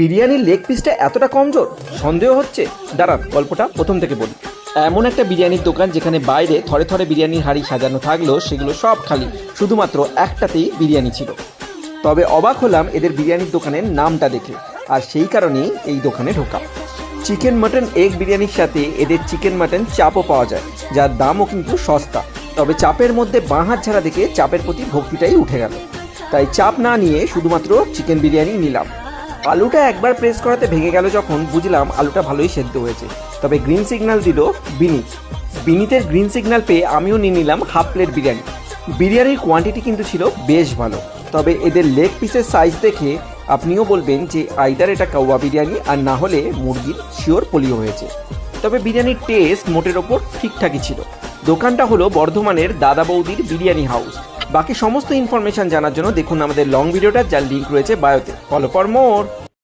বিরিয়ানির লেগ পিসটা এতটা কমজোর? সন্দেহ হচ্ছে। দাঁড়ান, গল্পটা প্রথম থেকে বলি। এমন একটা বিরিয়ানির দোকান যেখানে বাইরে থরে থরে বিরিয়ানির হাড়ি সাজানো থাকলেও সেগুলো সব খালি। শুধুমাত্র একটাতেই বিরিয়ানি ছিল। তবে অবাক হলাম এদের বিরিয়ানির দোকানের নামটা দেখে। আর সেই কারণেই এই দোকানে ঢোকা। চিকেন মাটন এগ বিরিয়ানির সাথে এদের চিকেন মাটন চাপও পাওয়া যায়, যার দামও কিন্তু সস্তা। তবে চাপের মধ্যে বাঁ হাত ছাড়া দেখে চাপের প্রতি ভক্তিটাই উঠে গেল। তাই চাপ না নিয়ে শুধুমাত্র চিকেন বিরিয়ানি নিলাম। আলুটা একবার প্রেস করাতে ভেঙে গেল যখন বুঝলাম আলুটা ভালোই সেদ্ধ হয়েছে। তবে গ্রিন সিগন্যাল দিল বিনিত বিনিতের গ্রিন সিগন্যাল পেয়ে আমিও নিয়ে নিলাম হাফ প্লেট বিরিয়ানি। বিরিয়ানির কোয়ান্টিটি কিন্তু ছিল বেশ ভালো। তবে এদের লেগ পিসের সাইজ দেখে আপনিও বলবেন যে আইদার এটা কাউয়া বিরিয়ানি আর না হলে মুরগির শিওর পোলিও হয়েছে। তবে বিরিয়ানির টেস্ট মোটের ওপর ঠিকঠাকই ছিল। দোকানটা হলো বর্ধমানের দাদা বৌদির বিরিয়ানি হাউস বাকি সমস্ত ইনফরমেশন জানার জন্য দেখুন আমাদের লং ভিডিওটা যার লিঙ্ক রয়েছে বায়োতে ফলো ফর মোর